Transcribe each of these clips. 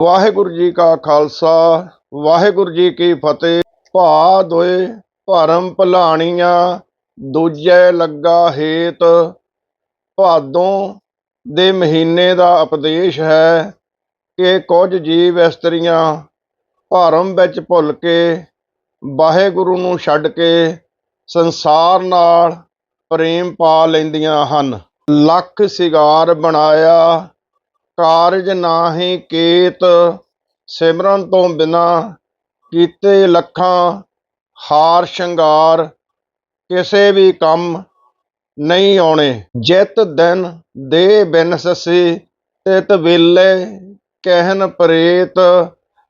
ਵਾਹਿਗੁਰੂ ਜੀ ਕਾ ਖਾਲਸਾ, ਵਾਹਿਗੁਰੂ ਜੀ ਕੀ ਫਤਿਹ। ਭਾ ਦੋਏ ਭਰਮ ਭਲਾਣੀਆਂ, ਦੂਜੇ ਲੱਗਾ ਹੇਤ। ਭਾਦੋਂ ਦੇ ਮਹੀਨੇ ਦਾ ਉਪਦੇਸ਼ ਹੈ ਕਿ ਕੁਝ ਜੀਵ ਇਸਤਰੀਆਂ ਭਰਮ ਵਿੱਚ ਭੁੱਲ ਕੇ ਵਾਹਿਗੁਰੂ ਨੂੰ ਛੱਡ ਕੇ ਸੰਸਾਰ ਨਾਲ ਪ੍ਰੇਮ ਪਾ ਲੈਂਦੀਆਂ ਹਨ। ਲੱਖ ਸਿਗਾਰ ਬਣਾਇਆ ਕਾਰਜ ਨਾਹੀ ਕੇਤ, ਸਿਮਰਨ ਤੋਂ ਬਿਨਾ ਕੀਤੇ ਲੱਖਾਂ ਹਾਰ ਸ਼ਿੰਗਾਰ, ਕਿਸੇ ਵੀ ਕੰਮ ਨਹੀਂ ਆਉਣੇ। ਜਿਤ ਦਿਨ ਦੇ ਬਿਨ ਸਸੀ, ਤਿਤ ਵੇਲੇ ਕਹਿਨ ਪ੍ਰੇਤ,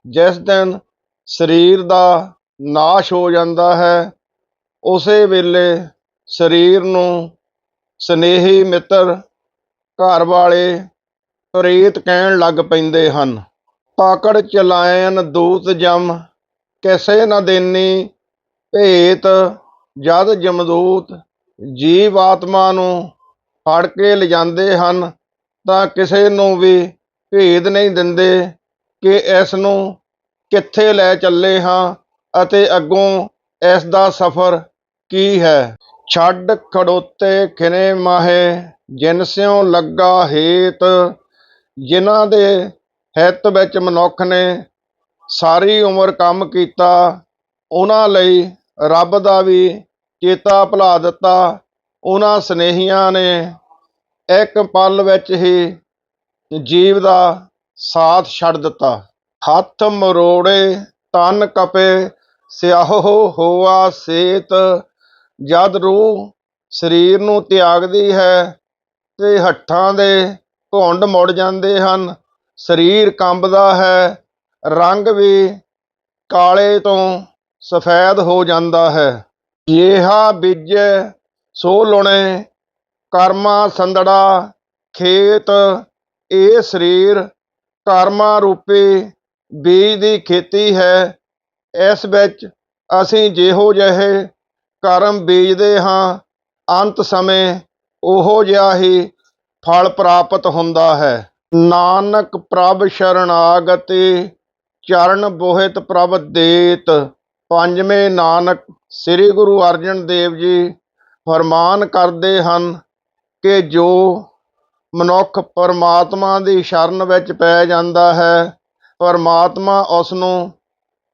ਜਿਸ ਦਿਨ ਸਰੀਰ ਦਾ ਨਾਸ਼ ਹੋ ਜਾਂਦਾ ਹੈ, ਉਸੇ ਵੇਲੇ ਸਰੀਰ ਨੂੰ ਸਨੇਹੀ ਮਿੱਤਰ ਘਰ ਵਾਲੇ ਪ੍ਰੇਤ ਕਹਿਣ ਲੱਗ ਪੈਂਦੇ ਹਨ। ਤਾਕੜ ਚਲਾਇਨ ਦੂਤ ਜਮ, ਕਿਸੇ ਨ ਦੇਨੀ ਭੇਤ। ਜਦ ਜਮਦੂਤ ਜੀਵ ਆਤਮਾ ਨੂੰ ਫੜ ਕੇ ਲਿਜਾਂਦੇ ਹਨ, ਤਾਂ ਕਿਸੇ ਨੂੰ ਵੀ ਭੇਦ ਨਹੀਂ ਦਿੰਦੇ ਕਿ ਇਸ ਨੂੰ ਕਿੱਥੇ ਲੈ ਚੱਲੇ ਹਾਂ ਅਤੇ ਅੱਗੋਂ ਇਸ ਦਾ ਸਫ਼ਰ ਕੀ ਹੈ। ਛੱਡ ਖੜੋਤੇ ਖਿਨੇ ਮਾਹੇ, ਜਿਨ ਸਿਉ ਲੱਗਾ ਹੇਤ। ਜਿਨ੍ਹਾਂ ਦੇ ਹਿੱਤ ਵਿੱਚ ਮਨੁੱਖ ਨੇ ਸਾਰੀ ਉਮਰ ਕੰਮ ਕੀਤਾ, ਉਹਨਾਂ ਲਈ ਰੱਬ ਦਾ ਵੀ ਚੇਤਾ ਭੁਲਾ ਦਿੱਤਾ। ਉਹਨਾਂ ਸਨੇਹੀਆਂ ਨੇ ਇੱਕ ਪਲ ਵਿੱਚ ਹੀ ਜੀਵ ਦਾ ਸਾਥ ਛੱਡ ਦਿੱਤਾ। ਹੱਥ ਮਰੋੜੇ, ਤਨ ਕਪੇ, ਸਿਆਹੋ ਹੋਆ ਸੇਤ। ਜਦ ਰੂਹ ਸਰੀਰ ਨੂੰ ਤਿਆਗਦੀ ਹੈ ਤੇ ਹੱਠਾਂ ਦੇ ਘੁੰਡ ਮੁੜ ਜਾਂਦੇ ਹਨ। ਸਰੀਰ ਕੰਬਦਾ ਹੈ। ਰੰਗ ਵੀ ਕਾਲੇ ਤੋਂ ਸਫੈਦ ਹੋ ਜਾਂਦਾ ਹੈ। ਜਿਹਾ ਬੀਜੇ, ਸੋ ਲੁਣੇ ਕਰਮਾ ਸੰਦੜਾ ਖੇਤ। ਇਹ ਸਰੀਰ ਕਰਮਾ ਰੂਪੀ ਬੀਜ ਦੀ ਖੇਤੀ ਹੈ। ਇਸ ਵਿੱਚ ਅਸੀਂ ਜਿਹੋ ਜਿਹੇ ਕਰਮ ਬੀਜਦੇ ਹਾਂ। ਅੰਤ ਸਮੇਂ ਉਹੋ ਜਿਹਾ ਹੀ ਫਲ ਪ੍ਰਾਪਤ ਹੁੰਦਾ ਹੈ। ਨਾਨਕ ਪ੍ਰਭ ਸ਼ਰਣਾਗਤੀ, ਚਰਨ ਬੋਹਿਤ ਪ੍ਰਭ ਦੇਤ। ਪੰਜਵੇਂ ਨਾਨਕ ਸ੍ਰੀ ਗੁਰੂ ਅਰਜਨ ਦੇਵ ਜੀ ਫਰਮਾਨ ਕਰਦੇ ਹਨ ਕਿ ਜੋ ਮਨੁੱਖ ਪਰਮਾਤਮਾ ਦੀ ਸ਼ਰਨ ਵਿੱਚ ਪੈ ਜਾਂਦਾ ਹੈ, ਪਰਮਾਤਮਾ ਉਸ ਨੂੰ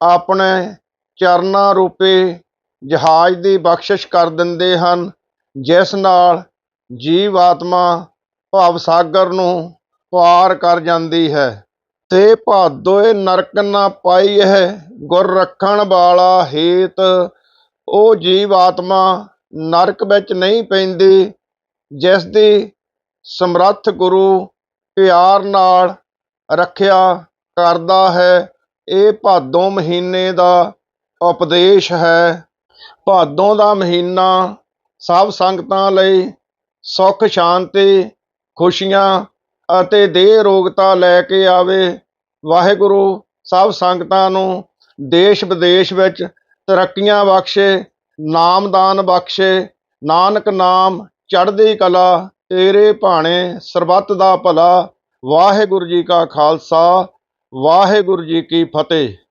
ਆਪਣੇ ਚਰਨਾਂ ਰੂਪੇ ਜਹਾਜ਼ ਦੀ ਬਖਸ਼ਿਸ਼ ਕਰ ਦਿੰਦੇ ਹਨ, ਜਿਸ ਨਾਲ ਜੀਵ ਆਤਮਾ ਭਵ ਸਾਗਰ ਨੂੰ ਪਾਰ ਕਰ ਜਾਂਦੀ ਹੈ। ਤੇ ਭਾਦੋਏ ਨਰਕ ਨਾ ਪਾਈ ਹੈ ਗੁਰ ਰੱਖਣ ਵਾਲਾ ਹੇਤ। ਉਹ ਜੀਵ ਆਤਮਾ ਨਰਕ ਵਿੱਚ ਨਹੀਂ ਪੈਂਦੀ, ਜਿਸ ਦੀ ਸਮਰੱਥ ਗੁਰੂ ਪਿਆਰ ਨਾਲ ਰੱਖਿਆ ਕਰਦਾ ਹੈ। ਇਹ ਭਾਦੋਂ ਮਹੀਨੇ ਦਾ ਉਪਦੇਸ਼ ਹੈ। ਭਾਦੋਂ ਦਾ ਮਹੀਨਾ ਸਭ ਸੰਗਤਾਂ ਲਈ ਸੁੱਖ, ਸ਼ਾਂਤੀ ਖੁਸ਼ੀਆਂ ਅਤੇ ਦੇਹ ਰੋਗਤਾ ਲੈ ਕੇ ਆਵੇ। ਵਾਹਿਗੁਰੂ ਸਭ ਸੰਗਤਾਂ ਨੂੰ ਦੇਸ਼ ਵਿਦੇਸ਼ ਵਿੱਚ ਤਰੱਕੀਆਂ ਬਖਸ਼ੇ, ਨਾਮਦਾਨ ਬਖਸ਼ੇ। ਨਾਨਕ ਨਾਮ ਚੜ੍ਹਦੀ ਕਲਾ, ਤੇਰੇ ਭਾਣੇ ਸਰਬੱਤ ਦਾ ਭਲਾ। ਵਾਹਿਗੁਰੂ ਜੀ ਕਾ ਖਾਲਸਾ, ਵਾਹਿਗੁਰੂ ਜੀ ਕੀ ਫਤਿਹ।